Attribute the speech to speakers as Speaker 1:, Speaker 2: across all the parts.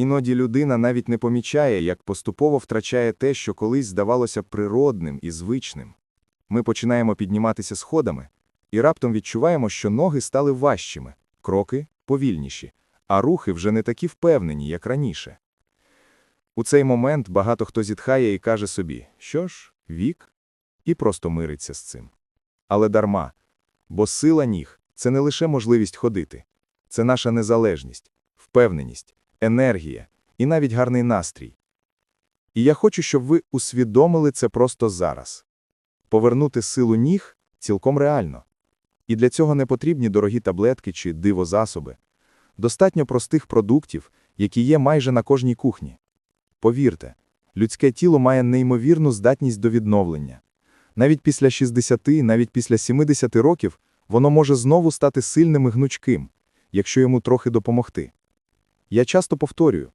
Speaker 1: Іноді людина навіть не помічає, як поступово втрачає те, що колись здавалося природним і звичним. Ми починаємо підніматися сходами і раптом відчуваємо, що ноги стали важчими, кроки повільніші, а рухи вже не такі впевнені, як раніше. У цей момент багато хто зітхає і каже собі, що ж, вік, і просто мириться з цим. Але дарма, бо сила ніг – це не лише можливість ходити, це наша незалежність, впевненість, енергія і навіть гарний настрій. І я хочу, щоб ви усвідомили це просто зараз. Повернути силу ніг цілком реально. І для цього не потрібні дорогі таблетки чи дивозасоби. Достатньо простих продуктів, які є майже на кожній кухні. Повірте, людське тіло має неймовірну здатність до відновлення. Навіть після 60, навіть після 70 років воно може знову стати сильним і гнучким, якщо йому трохи допомогти. Я часто повторюю,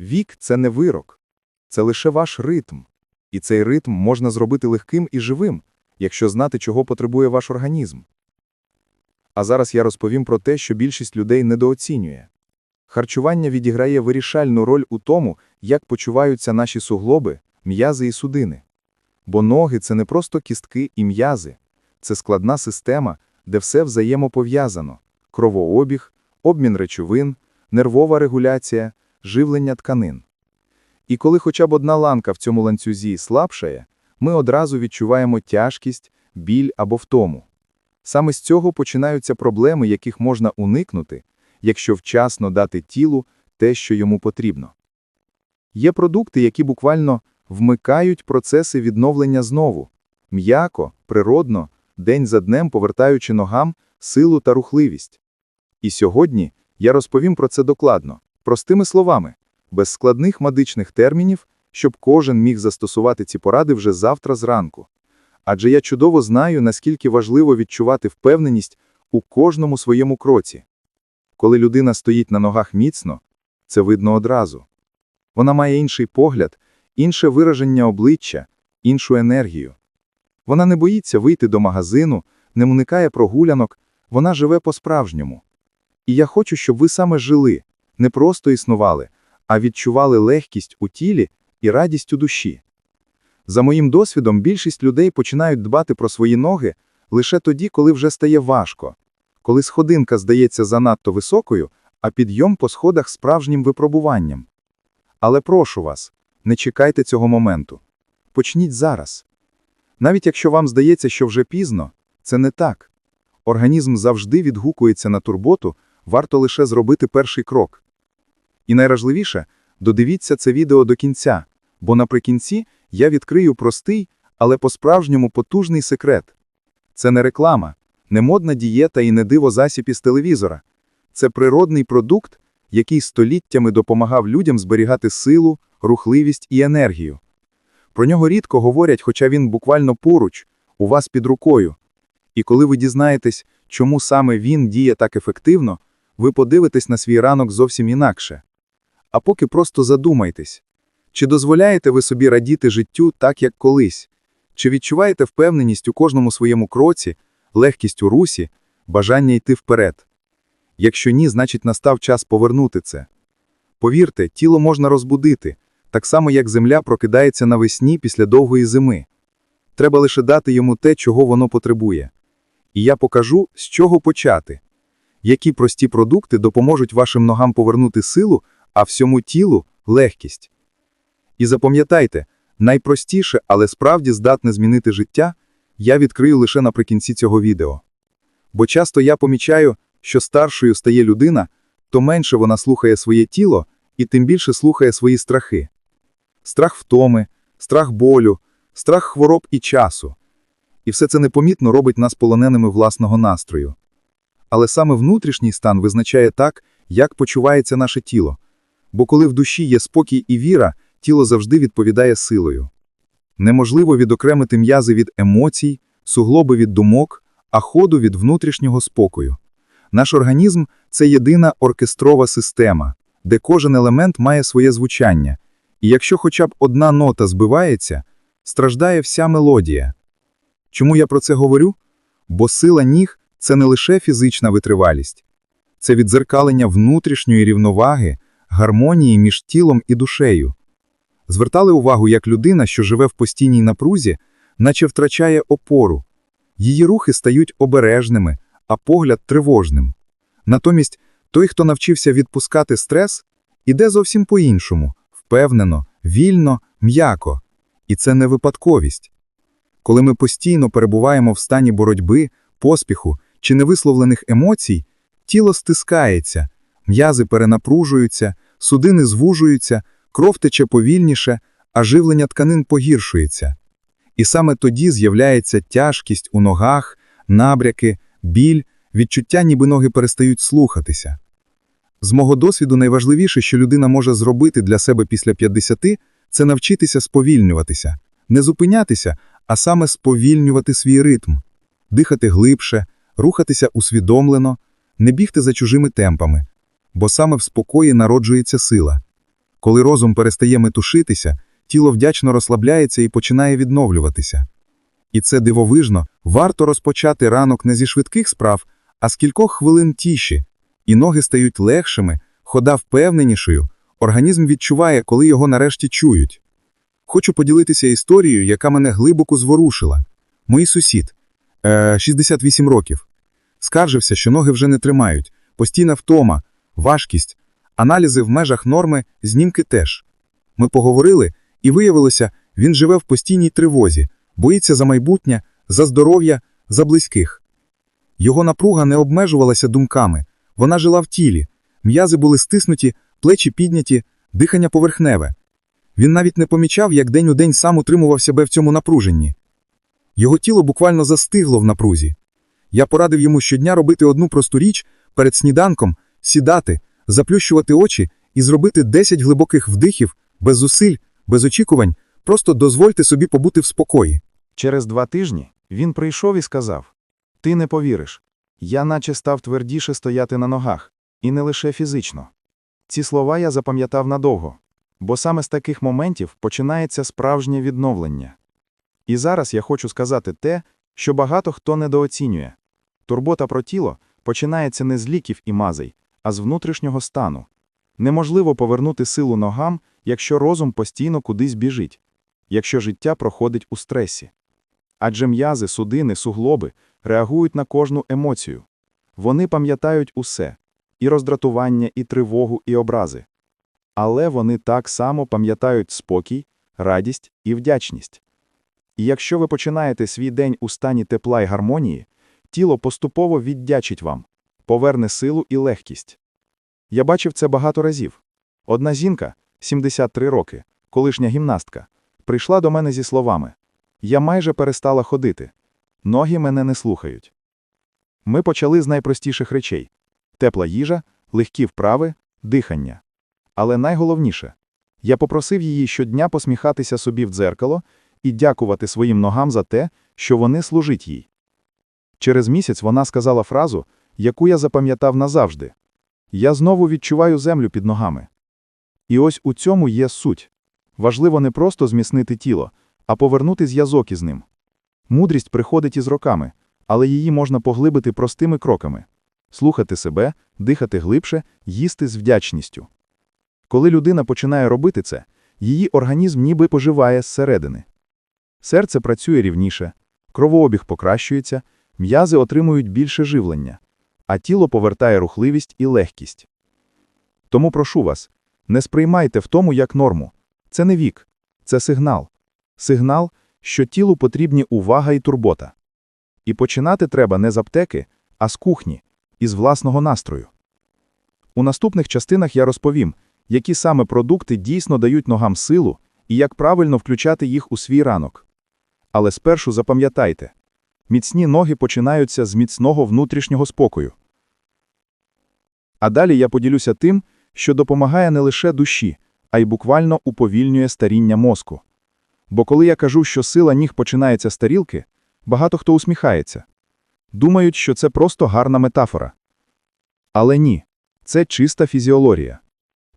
Speaker 1: вік – це не вирок, це лише ваш ритм. І цей ритм можна зробити легким і живим, якщо знати, чого потребує ваш організм. А зараз я розповім про те, що більшість людей недооцінює. Харчування відіграє вирішальну роль у тому, як почуваються наші суглоби, м'язи і судини. Бо ноги – це не просто кістки і м'язи, це складна система, де все взаємопов'язано – кровообіг, обмін речовин, нервова регуляція, живлення тканин. І коли хоча б одна ланка в цьому ланцюзі слабшає, ми одразу відчуваємо тяжкість, біль або втому. Саме з цього починаються проблеми, яких можна уникнути, якщо вчасно дати тілу те, що йому потрібно. Є продукти, які буквально вмикають процеси відновлення знову, м'яко, природно, день за днем повертаючи ногам силу та рухливість. І сьогодні я розповім про це докладно, простими словами, без складних медичних термінів, щоб кожен міг застосувати ці поради вже завтра зранку. Адже я чудово знаю, наскільки важливо відчувати впевненість у кожному своєму кроці. Коли людина стоїть на ногах міцно, це видно одразу. Вона має інший погляд, інше вираження обличчя, іншу енергію. Вона не боїться вийти до магазину, не уникає прогулянок, вона живе по-справжньому. І я хочу, щоб ви саме жили, не просто існували, а відчували легкість у тілі і радість у душі. За моїм досвідом, більшість людей починають дбати про свої ноги лише тоді, коли вже стає важко, коли сходинка здається занадто високою, а підйом по сходах справжнім випробуванням. Але прошу вас, не чекайте цього моменту. Почніть зараз. Навіть якщо вам здається, що вже пізно, це не так. Організм завжди відгукується на турботу, варто лише зробити перший крок. І найважливіше, додивіться це відео до кінця, бо наприкінці я відкрию простий, але по-справжньому потужний секрет. Це не реклама, не модна дієта і не дивозасіб із телевізора. Це природний продукт, який століттями допомагав людям зберігати силу, рухливість і енергію. Про нього рідко говорять, хоча він буквально поруч, у вас під рукою. І коли ви дізнаєтесь, чому саме він діє так ефективно, ви подивитесь на свій ранок зовсім інакше. А поки просто задумайтесь, чи дозволяєте ви собі радіти життю так, як колись? Чи відчуваєте впевненість у кожному своєму кроці, легкість у русі, бажання йти вперед? Якщо ні, значить настав час повернути це. Повірте, тіло можна розбудити, так само як земля прокидається навесні після довгої зими. Треба лише дати йому те, чого воно потребує. І я покажу, з чого почати. Які прості продукти допоможуть вашим ногам повернути силу, а всьому тілу легкість. І запам'ятайте, найпростіше, але справді здатне змінити життя, я відкрию лише наприкінці цього відео. Бо часто я помічаю, що старшою стає людина, то менше вона слухає своє тіло і тим більше слухає свої страхи. Страх втоми, страх болю, страх хвороб і часу. І все це непомітно робить нас полоненими власного настрою. Але саме внутрішній стан визначає так, як почувається наше тіло. Бо коли в душі є спокій і віра, тіло завжди відповідає силою. Неможливо відокремити м'язи від емоцій, суглоби від думок, а ходу від внутрішнього спокою. Наш організм це єдина оркестрова система, де кожен елемент має своє звучання, і якщо хоча б одна нота збивається, страждає вся мелодія. Чому я про це говорю? Бо сила ніг це не лише фізична витривалість, це відзеркалення внутрішньої рівноваги,
Speaker 2: гармонії між тілом і душею. Звертали увагу, як людина, що живе в постійній напрузі, наче втрачає опору. Її рухи стають обережними, а погляд тривожним. Натомість той, хто навчився відпускати стрес, іде зовсім по-іншому, впевнено, вільно, м'яко. І це не випадковість. Коли ми постійно перебуваємо в стані боротьби, поспіху чи невисловлених емоцій, тіло стискається, м'язи перенапружуються, судини звужуються, кров тече повільніше, а живлення тканин погіршується. І саме тоді з'являється тяжкість у ногах, набряки, біль, відчуття, ніби ноги перестають слухатися. З мого досвіду найважливіше, що людина може зробити для себе після 50 – це навчитися сповільнюватися, не зупинятися, а саме сповільнювати свій ритм, дихати глибше, рухатися усвідомлено, не бігти за чужими темпами, бо саме в спокої народжується сила. Коли розум перестає метушитися, тіло вдячно розслабляється і починає відновлюватися. І це дивовижно, варто розпочати ранок не зі швидких справ, а з кількох хвилин тіші, і ноги стають легшими, хода впевненішою, організм відчуває, коли його нарешті чують. Хочу поділитися історією, яка мене глибоко зворушила. Мій сусід, е, 68 років, скаржився, що ноги вже не тримають, постійна втома, важкість, аналізи в межах норми, знімки теж. Ми поговорили, і виявилося, він живе в постійній тривозі, боїться за майбутнє, за здоров'я, за близьких. Його напруга не обмежувалася думками, вона жила в тілі, м'язи були стиснуті, плечі підняті, дихання поверхневе. Він навіть не помічав, як день у день сам утримував себе в цьому напруженні. Його тіло буквально застигло в напрузі. Я порадив йому щодня робити одну просту річ перед сніданком, сідати, заплющувати очі і зробити 10 глибоких вдихів, без зусиль, без очікувань, просто дозвольте собі побути в спокої.
Speaker 1: Через два тижні він прийшов і сказав: Ти не повіриш. Я наче став твердіше стояти на ногах, і не лише фізично. Ці слова я запам'ятав надовго, бо саме з таких моментів починається справжнє відновлення. І зараз я хочу сказати те, що багато хто недооцінює. Турбота про тіло починається не з ліків і мазей, а з внутрішнього стану. Неможливо повернути силу ногам, якщо розум постійно кудись біжить, якщо життя проходить у стресі. Адже м'язи, судини, суглоби реагують на кожну емоцію. Вони пам'ятають усе і роздратування, і тривогу, і образи. Але вони так само пам'ятають спокій, радість і вдячність. І якщо ви починаєте свій день у стані тепла й гармонії, тіло поступово віддячить вам, поверне силу і легкість. Я бачив це багато разів. Одна жінка, 73 роки, колишня гімнастка, прийшла до мене зі словами Я майже перестала ходити. Ноги мене не слухають. Ми почали з найпростіших речей тепла їжа, легкі вправи, дихання. Але найголовніше я попросив її щодня посміхатися собі в дзеркало і дякувати своїм ногам за те, що вони служать їй. Через місяць вона сказала фразу, яку я запам'ятав назавжди Я знову відчуваю землю під ногами. І ось у цьому є суть. Важливо не просто зміцнити тіло, а повернути зв'язок із ним. Мудрість приходить із роками, але її можна поглибити простими кроками слухати себе, дихати глибше, їсти з вдячністю. Коли людина починає робити це, її організм ніби поживає зсередини. Серце працює рівніше, кровообіг покращується, м'язи отримують більше живлення, а тіло повертає рухливість і легкість. Тому прошу вас, не сприймайте в тому як норму. Це не вік, це сигнал. Сигнал, що тілу потрібні увага і турбота. І починати треба не з аптеки, а з кухні, із власного настрою. У наступних частинах я розповім, які саме продукти дійсно дають ногам силу і як правильно включати їх у свій ранок. Але спершу запам'ятайте, міцні ноги починаються з міцного внутрішнього спокою. А далі я поділюся тим, що допомагає не лише душі, а й буквально уповільнює старіння мозку. Бо коли я кажу, що сила ніг починається з тарілки, багато хто усміхається. Думають, що це просто гарна метафора. Але ні, це чиста фізіологія.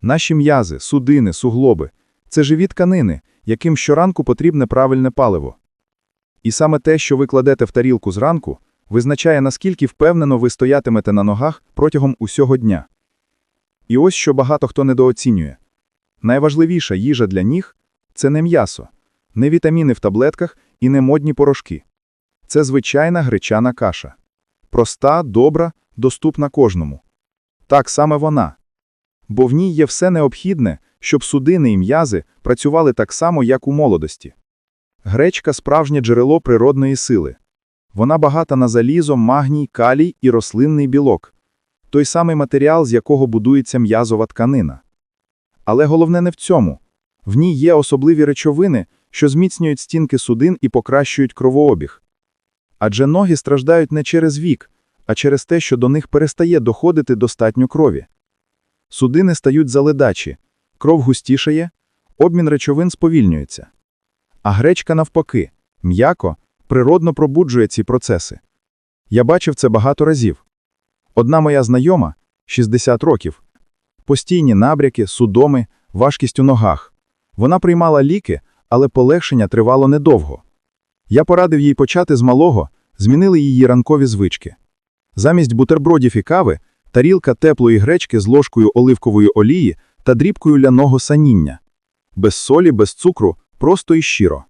Speaker 1: Наші м'язи, судини, суглоби це живі тканини, яким щоранку потрібне правильне паливо. І саме те, що ви кладете в тарілку зранку, визначає, наскільки впевнено ви стоятимете на ногах протягом усього дня.
Speaker 2: І ось що багато хто недооцінює. Найважливіша їжа для ніг – це не м'ясо, не вітаміни в таблетках і не модні порошки. Це звичайна гречана каша. Проста, добра, доступна кожному. Так саме вона. Бо в ній є все необхідне, щоб судини і м'язи працювали так само, як у молодості. Гречка – справжнє джерело природної сили. Вона багата на залізо, магній, калій і рослинний білок. Той самий матеріал, з якого будується м'язова тканина. Але головне не в цьому. В ній є особливі речовини, що зміцнюють стінки судин і покращують кровообіг. Адже ноги страждають не через вік, а через те, що до них перестає доходити достатньо крові. Судини стають заледачі, кров густішає, обмін речовин сповільнюється. А гречка навпаки, м'яко, природно пробуджує ці процеси. Я бачив це багато разів. Одна моя знайома, 60 років, постійні набряки, судоми, важкість у ногах. Вона приймала ліки, але полегшення тривало недовго. Я порадив їй почати з малого, змінили її ранкові звички. Замість бутербродів і кави тарілка теплої гречки з ложкою оливкової олії та дрібкою ляного саніння. Без солі, без цукру, просто і щиро.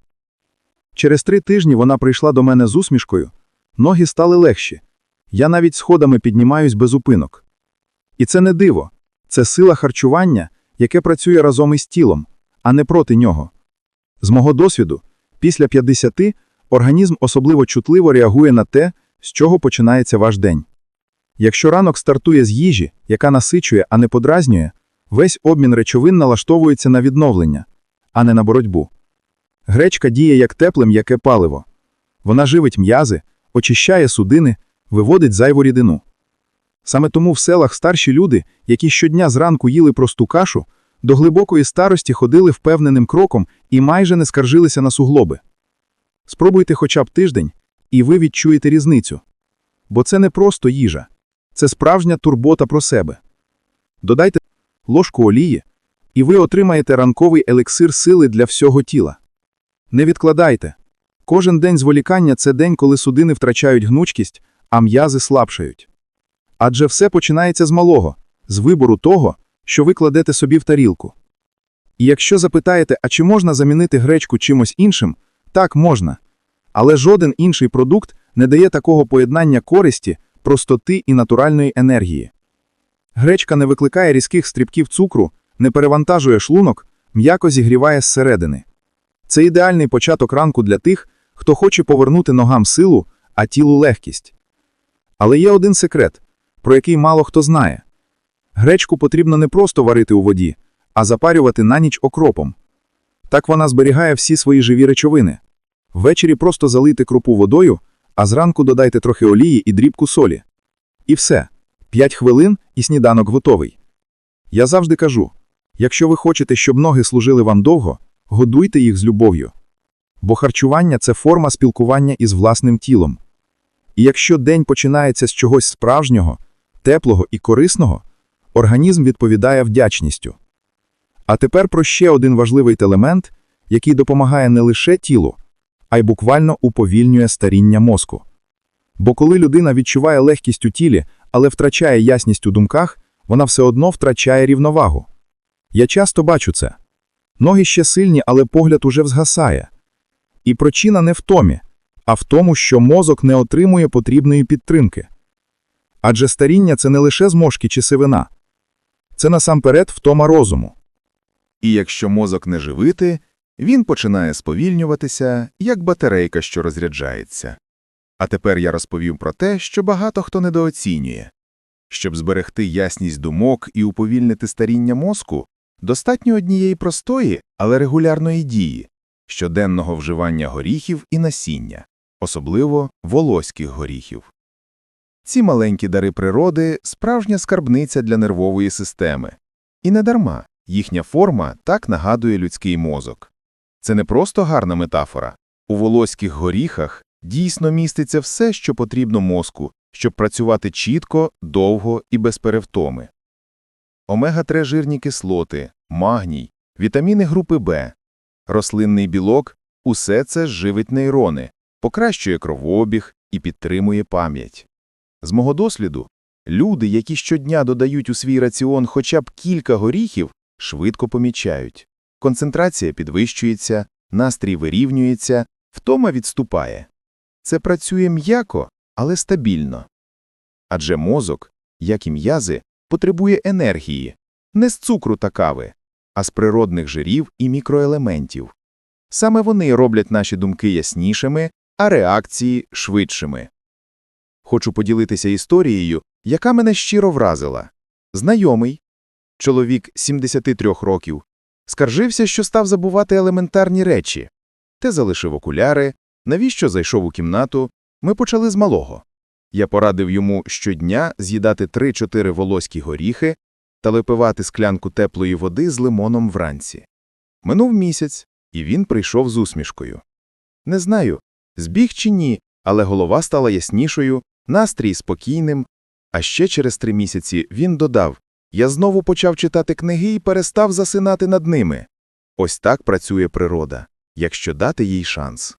Speaker 2: Через три тижні вона прийшла до мене з усмішкою. Ноги стали легші. Я навіть сходами піднімаюсь без упинок. І це не диво. Це сила харчування, яке працює разом із тілом, а не проти нього. З мого досвіду, після 50 організм особливо чутливо реагує на те, з чого починається ваш день. Якщо ранок стартує з їжі, яка насичує, а не подразнює, весь обмін речовин налаштовується на відновлення, а не на боротьбу. Гречка діє як тепле м'яке паливо. Вона живить м'язи, очищає судини, виводить зайву рідину. Саме тому в селах старші люди, які щодня зранку їли просту кашу, до глибокої старості ходили впевненим кроком і майже не скаржилися на суглоби. Спробуйте хоча б тиждень, і ви відчуєте різницю. Бо це не просто їжа, це справжня турбота про себе. Додайте ложку олії, і ви отримаєте ранковий елексир сили для всього тіла. Не відкладайте. Кожен день зволікання – це день, коли судини втрачають гнучкість, а м'язи слабшають. Адже все починається з малого, з вибору того, що ви кладете собі в тарілку. І якщо запитаєте, а чи можна замінити гречку чимось іншим, так можна. Але жоден інший продукт не дає такого поєднання користі, простоти і натуральної енергії. Гречка не викликає різких стрібків цукру, не перевантажує шлунок, м'яко зігріває зсередини. Це ідеальний початок ранку для тих, хто хоче повернути ногам силу, а тілу легкість. Але є один секрет, про який мало хто знає. Гречку потрібно не просто варити у воді, а запарювати на ніч окропом. Так вона зберігає всі свої живі речовини. Ввечері просто залийте крупу водою, а зранку додайте трохи олії і дрібку солі. І все. 5 хвилин і сніданок готовий. Я завжди кажу: якщо ви хочете, щоб ноги служили вам довго, годуйте їх з любов'ю. Бо харчування це форма спілкування із власним тілом. І якщо день починається з чогось справжнього, теплого і корисного, організм відповідає вдячністю. А тепер про ще один важливий елемент, який допомагає не лише тілу, а й буквально уповільнює старіння мозку. Бо коли людина відчуває легкість у тілі, але втрачає ясність у думках, вона все одно втрачає рівновагу. Я часто бачу це. Ноги ще сильні, але погляд уже взгасає. І причина не в томі, а в тому, що мозок не отримує потрібної підтримки. Адже старіння це не лише зморшки чи сивина, це насамперед втома розуму.
Speaker 1: І якщо мозок не живити, він починає сповільнюватися, як батарейка, що розряджається. А тепер я розповім про те, що багато хто недооцінює. Щоб зберегти ясність думок і уповільнити старіння мозку, достатньо однієї простої, але регулярної дії – щоденного вживання горіхів і насіння, особливо волоських горіхів. Ці маленькі дари природи – справжня скарбниця для нервової системи. І не дарма їхня форма так нагадує людський мозок. Це не просто гарна метафора. У волоських горіхах дійсно міститься все, що потрібно мозку, щоб працювати чітко, довго і без перевтоми. Омега-3 жирні кислоти, магній, вітаміни групи Б, рослинний білок – усе це живить нейрони, покращує кровообіг і підтримує пам'ять. З мого досліду,
Speaker 3: Люди, які щодня додають у свій раціон хоча б кілька горіхів, швидко помічають. Концентрація підвищується, настрій вирівнюється, втома відступає. Це працює м'яко, але стабільно. Адже мозок, як і м'язи, потребує енергії, не з цукру та кави, а з природних жирів і мікроелементів. Саме вони роблять наші думки яснішими, а реакції швидшими. Хочу поділитися історією, яка мене щиро вразила. Знайомий, чоловік 73 років, скаржився, що став забувати елементарні речі. Те залишив окуляри, навіщо зайшов у кімнату, ми почали з малого. Я порадив йому щодня з'їдати 3-4 волоські горіхи та випивати склянку теплої води з лимоном вранці. Минув місяць, і він прийшов з усмішкою. Не знаю, збіг чи ні, але голова стала яснішою, настрій спокійним. А ще через три місяці він додав Я знову почав читати книги і перестав засинати над ними. Ось так працює природа, якщо дати їй шанс.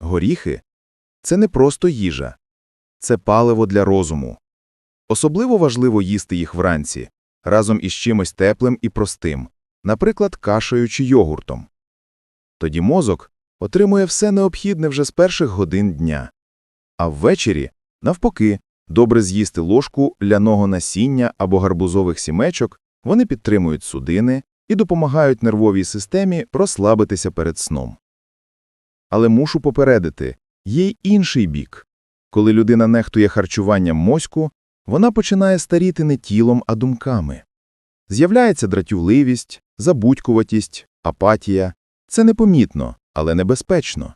Speaker 3: Горіхи це не просто їжа, це паливо для розуму. Особливо важливо їсти їх вранці, разом із чимось теплим і простим, наприклад, кашею чи йогуртом. Тоді мозок отримує все необхідне вже з перших годин дня. А ввечері, навпаки, добре з'їсти ложку ляного насіння або гарбузових сімечок, вони підтримують судини і допомагають нервовій системі розслабитися перед сном. Але мушу попередити, є й інший бік. Коли людина нехтує харчуванням мозку, вона починає старіти не тілом, а думками. З'являється дратівливість, забудькуватість, апатія. Це непомітно, але небезпечно.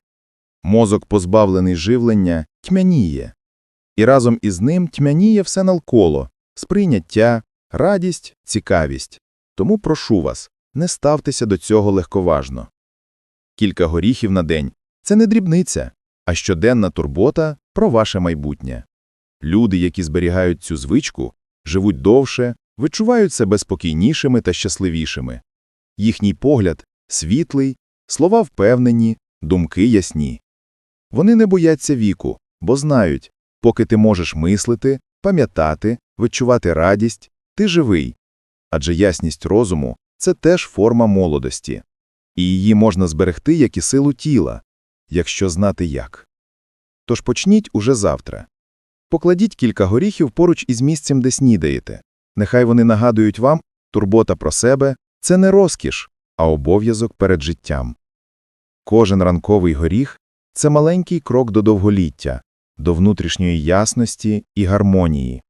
Speaker 3: Мозок, позбавлений живлення, тьмяніє. І разом із ним тьмяніє все навколо – сприйняття, радість, цікавість. Тому прошу вас, не ставтеся до цього легковажно. Кілька горіхів на день – це не дрібниця, а щоденна турбота про ваше майбутнє. Люди, які зберігають цю звичку, живуть довше, відчувають себе спокійнішими та щасливішими. Їхній погляд світлий, слова впевнені, думки ясні. Вони не бояться віку, бо знають, поки ти можеш мислити, пам'ятати, відчувати радість, ти живий. Адже ясність розуму – це теж форма молодості. І її можна зберегти, як і силу тіла, якщо знати як. Тож почніть уже завтра. Покладіть кілька горіхів поруч із місцем, де снідаєте. Нехай вони нагадують вам, турбота про себе – це не розкіш, а обов'язок перед життям. Кожен ранковий горіх – це маленький крок до довголіття, до внутрішньої ясності і гармонії.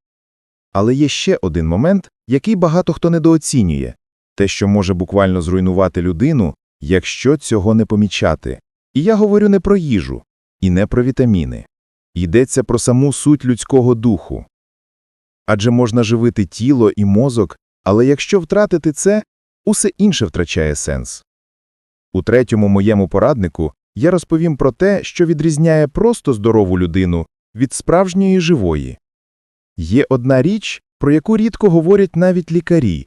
Speaker 3: Але є ще один момент, який багато хто недооцінює – те, що може буквально зруйнувати людину, якщо цього не помічати. І я говорю не про їжу, і не про вітаміни. Йдеться про саму суть людського духу. Адже можна живити тіло і мозок, але якщо втратити це, усе інше втрачає сенс. У третьому моєму пораднику я розповім про те, що відрізняє просто здорову людину від справжньої живої. Є одна річ, про яку рідко говорять навіть лікарі,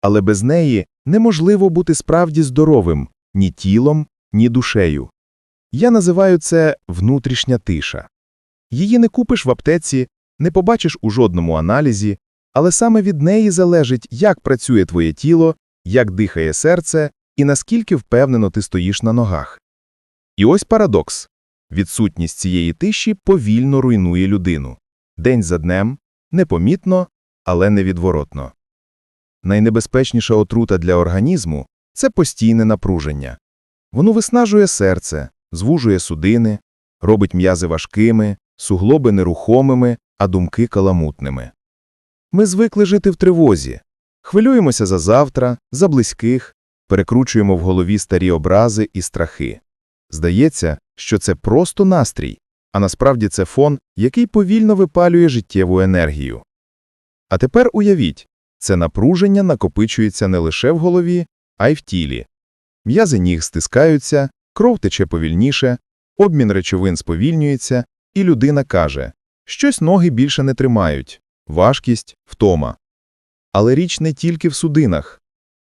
Speaker 3: але без неї неможливо бути справді здоровим ні тілом, ні душею. Я називаю це внутрішня тиша. Її не купиш в аптеці, не побачиш у жодному аналізі, але саме від неї залежить, як працює твоє тіло, як дихає серце і наскільки впевнено ти стоїш на ногах. І ось парадокс. Відсутність цієї тиші повільно руйнує людину. День за днем, непомітно, але невідворотно. Найнебезпечніша отрута для організму – це постійне напруження. Воно виснажує серце, звужує судини, робить м'язи важкими, суглоби нерухомими, а думки каламутними. Ми звикли жити в тривозі, хвилюємося за завтра, за близьких, перекручуємо в голові старі образи і страхи. Здається, що це просто настрій, а насправді це фон, який повільно випалює життєву енергію. А тепер уявіть, це напруження накопичується не лише в голові, а й в тілі. М'язи ніг стискаються, кров тече повільніше, обмін речовин сповільнюється, і людина каже, щось ноги більше не тримають, важкість, втома. Але річ не тільки в судинах.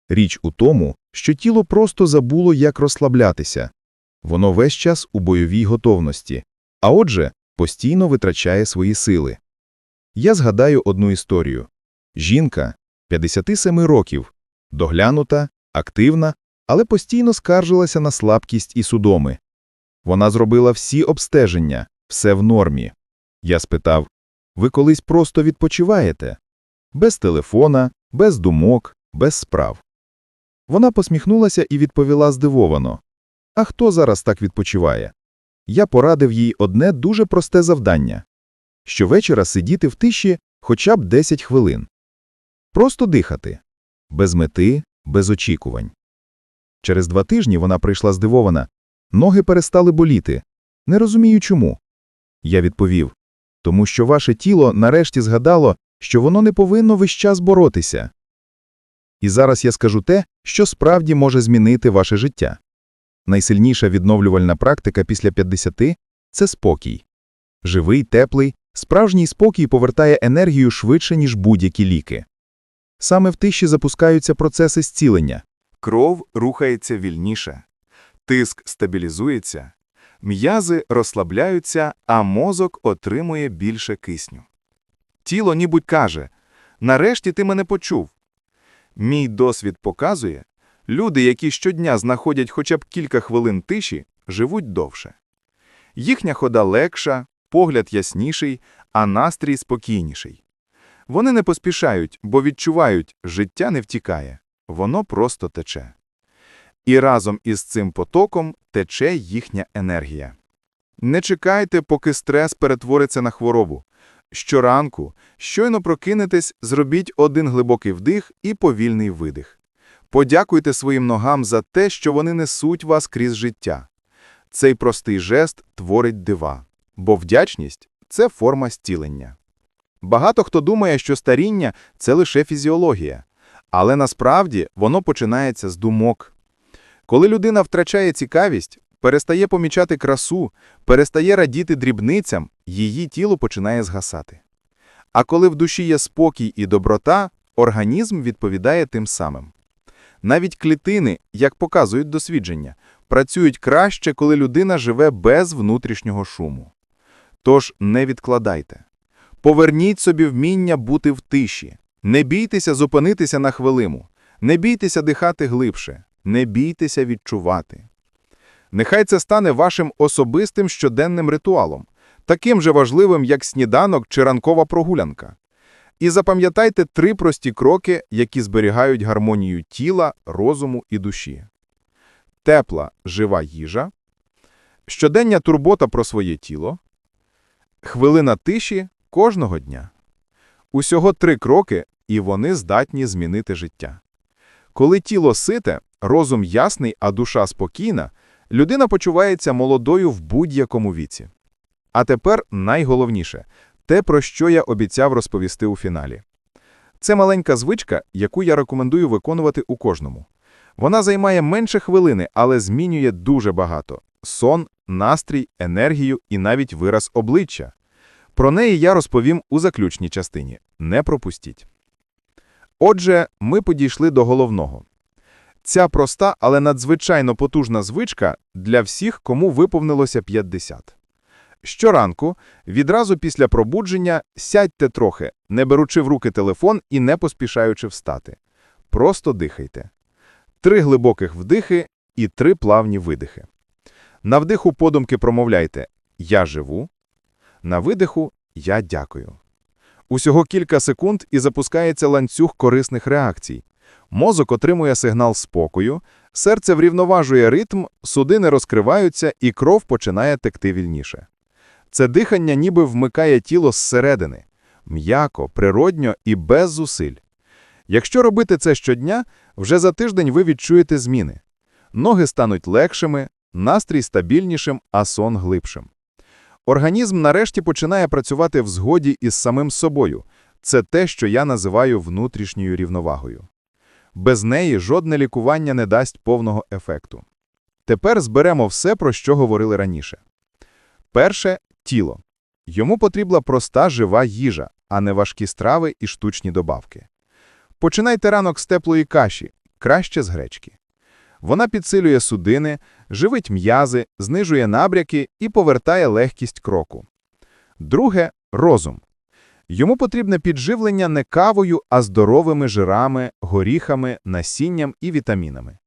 Speaker 3: Річ у тому, що тіло просто забуло, як розслаблятися. Воно весь час у бойовій готовності, а отже, постійно витрачає свої сили. Я згадаю одну історію. Жінка 57 років, доглянута, активна, але постійно скаржилася на слабкість і судоми. Вона зробила всі обстеження, все в нормі. Я спитав, ви колись просто відпочиваєте? Без телефона, без думок, без справ. Вона посміхнулася і відповіла здивовано. А хто зараз так відпочиває? Я порадив їй одне дуже просте завдання – щовечора сидіти в тиші хоча б 10 хвилин. Просто дихати. Без мети, без очікувань. Через два тижні вона прийшла здивована. Ноги перестали боліти. Не розумію чому. Я відповів. Тому що ваше тіло нарешті згадало, що воно не повинно весь час боротися. І зараз я скажу те, що справді може змінити ваше життя. Найсильніша відновлювальна практика після 50 – це спокій. Живий, теплий, справжній спокій повертає енергію швидше, ніж будь-які ліки. Саме в тиші запускаються процеси зцілення.
Speaker 1: Кров рухається вільніше, тиск стабілізується, м'язи розслабляються, а мозок отримує більше кисню. Тіло нібудь каже «Нарешті ти мене почув». Мій досвід показує, люди, які щодня знаходять хоча б кілька хвилин тиші, живуть довше. Їхня хода легша, погляд ясніший, а настрій спокійніший. Вони не поспішають, бо відчувають, життя не втікає, воно просто тече. І разом із цим потоком тече їхня енергія. Не чекайте, поки стрес перетвориться на хворобу. Щоранку, щойно прокинетесь, зробіть один глибокий вдих і повільний видих. Подякуйте своїм ногам за те, що вони несуть вас крізь життя. Цей простий жест творить дива, бо вдячність – це форма зцілення. Багато хто думає, що старіння – це лише фізіологія, але насправді воно починається з думок. Коли людина втрачає цікавість, перестає помічати красу, перестає радіти дрібницям, її тіло починає згасати. А коли в душі є спокій і доброта, організм відповідає тим самим. Навіть клітини, як показують дослідження, працюють краще, коли людина живе без внутрішнього шуму. Тож не відкладайте. Поверніть собі вміння бути в тиші. Не бійтеся зупинитися на хвилину. Не бійтеся дихати глибше. Не бійтеся відчувати. Нехай це стане вашим особистим щоденним ритуалом, таким же важливим, як сніданок чи ранкова прогулянка. І запам'ятайте три прості кроки, які зберігають гармонію тіла, розуму і душі. Тепла, жива їжа, щодення турбота про своє тіло, хвилина тиші кожного дня. Усього три кроки, і вони здатні змінити життя. Коли тіло сите, розум ясний, а душа спокійна, людина почувається молодою в будь-якому віці. А тепер найголовніше – те, про що я обіцяв розповісти у фіналі. Це маленька звичка, яку я рекомендую виконувати у кожному. Вона займає менше хвилини, але змінює дуже багато – сон, настрій, енергію і навіть вираз обличчя. Про неї я розповім у заключній частині. Не пропустіть. Отже, ми підійшли до головного. Ця проста, але надзвичайно потужна звичка для всіх, кому виповнилося 50. Щоранку, відразу після пробудження, сядьте трохи, не беручи в руки телефон і не поспішаючи встати. Просто дихайте. Три глибоких вдихи і три плавні видихи. На вдиху подумки промовляйте «Я живу», на видиху «Я дякую». Усього кілька секунд і запускається ланцюг корисних реакцій. Мозок отримує сигнал спокою, серце врівноважує ритм, судини розкриваються і кров починає текти вільніше. Це дихання ніби вмикає тіло зсередини. М'яко, природньо і без зусиль. Якщо робити це щодня, вже за тиждень ви відчуєте зміни. Ноги стануть легшими, настрій стабільнішим, а сон глибшим. Організм нарешті починає працювати в згоді із самим собою. Це те, що я називаю внутрішньою рівновагою. Без неї жодне лікування не дасть повного ефекту. Тепер зберемо все, про що говорили раніше. Перше – тіло. Йому потрібна проста жива їжа, а не важкі страви і штучні добавки. Починайте ранок з теплої каші, краще з гречки. Вона підсилює судини, живить м'язи, знижує набряки і повертає легкість кроку. Друге – розум.
Speaker 3: Йому потрібне підживлення не кавою, а здоровими жирами, горіхами, насінням і вітамінами.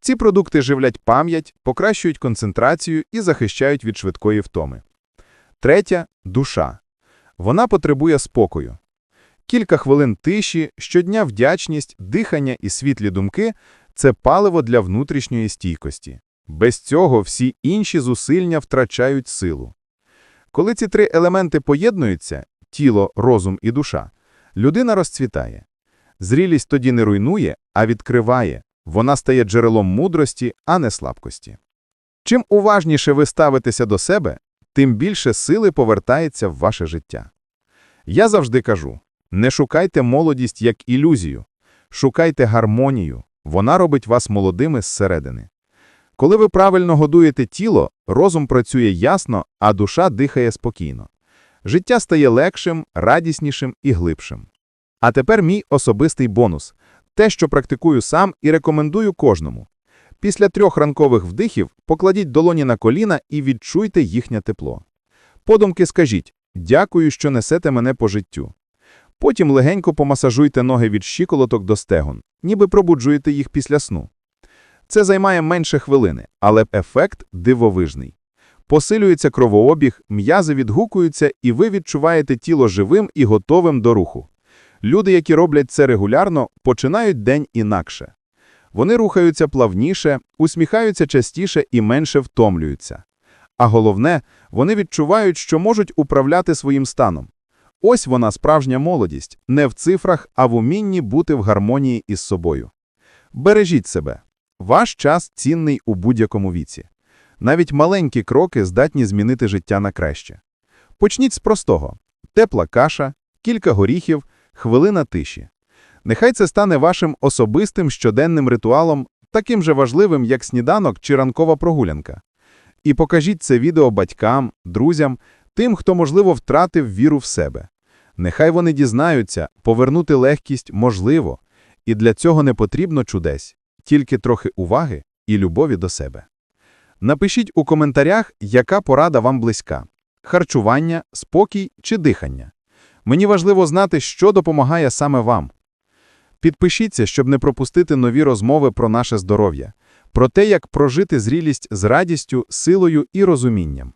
Speaker 3: Ці продукти живлять пам'ять, покращують концентрацію і захищають від швидкої втоми. Третя – душа. Вона потребує спокою. Кілька хвилин тиші, щодня вдячність, дихання і світлі думки – це паливо для внутрішньої стійкості. Без цього всі інші зусилля втрачають силу. Коли ці три елементи поєднуються – тіло, розум і душа – людина розцвітає. Зрілість тоді не руйнує, а відкриває. Вона стає джерелом мудрості, а не слабкості. Чим уважніше ви ставитеся до себе, тим більше сили повертається в ваше життя. Я завжди кажу, не шукайте молодість як ілюзію, шукайте гармонію, вона робить вас молодими зсередини. Коли ви правильно годуєте тіло, розум працює ясно, а душа дихає спокійно. Життя стає легшим, радіснішим і глибшим. А тепер мій особистий бонус – те, що практикую сам і рекомендую кожному. Після трьох ранкових вдихів покладіть долоні на коліна і відчуйте їхнє тепло. Подумки скажіть «Дякую, що несете мене по життю». Потім легенько помасажуйте ноги від щиколоток до стегон, ніби пробуджуєте їх після сну. Це займає менше хвилини, але ефект дивовижний. Посилюється кровообіг, м'язи відгукуються, і ви відчуваєте тіло живим і готовим до руху. Люди, які роблять це регулярно, починають день інакше. Вони рухаються плавніше, усміхаються частіше і менше втомлюються. А головне, вони відчувають, що можуть управляти своїм станом. Ось вона справжня молодість, не в цифрах, а в умінні бути в гармонії із собою. Бережіть себе. Ваш час цінний у будь-якому віці. Навіть маленькі кроки здатні змінити життя на краще. Почніть з простого. Тепла каша, кілька горіхів, хвилина тиші. Нехай це стане вашим особистим щоденним ритуалом, таким же важливим, як сніданок чи ранкова прогулянка. І покажіть це відео батькам, друзям, тим, хто, можливо, втратив віру в себе. Нехай вони дізнаються, повернути легкість можливо, і для цього не потрібно чудесь, тільки трохи уваги і любові до себе. Напишіть у коментарях, яка порада вам близька – харчування, спокій чи дихання. Мені важливо знати, що допомагає саме вам. Підпишіться, щоб не пропустити нові розмови про наше здоров'я, про те, як прожити зрілість з радістю, силою і розумінням.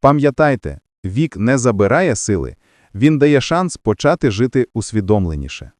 Speaker 3: Пам'ятайте, вік не забирає сили, він дає шанс почати жити усвідомленіше.